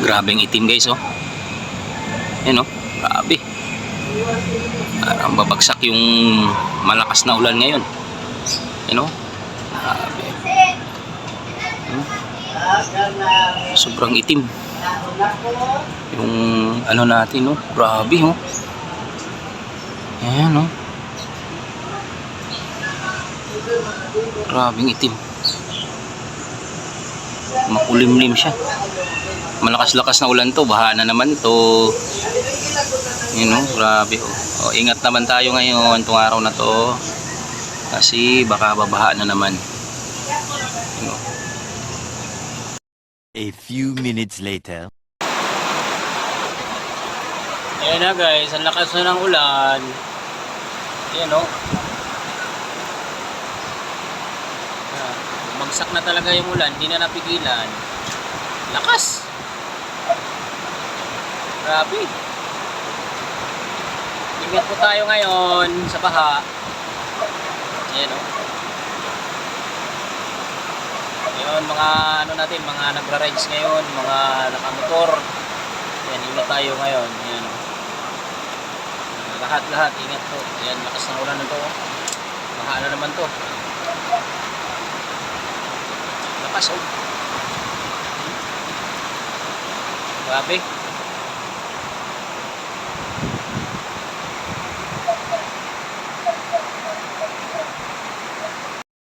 Grabe ang itim guys oh. Yan oh. Grabe. Parang babagsak yung malakas na ulan ngayon. Yan oh. Grabe. Hmm. Sobrang itim. Yung ano natin oh. Grabe oh. Yan oh. Grabing itim. Makulimlim siya. Malakas-lakas na ulan to. Baha na naman to. Yun oh, grabe oh. oh. Ingat naman tayo ngayon itong araw na to. Kasi baka babaha na naman. Yun, oh. A few minutes later. Ayan na guys, ang lakas na ng ulan. Ayan o. Ah, Bagsak na talaga yung ulan, hindi na napigilan. Lakas! Grabe. Ingat po tayo ngayon sa baha. Ayan o. Ngayon, mga ano natin, mga nagra-rides ngayon, mga nakamotor. Ayan, ingat tayo ngayon. Ayan o. Lahat-lahat, ingat po. Ayan, lakas ng ulan na to. oh. Baha na naman to. Lakas oh. Grabe.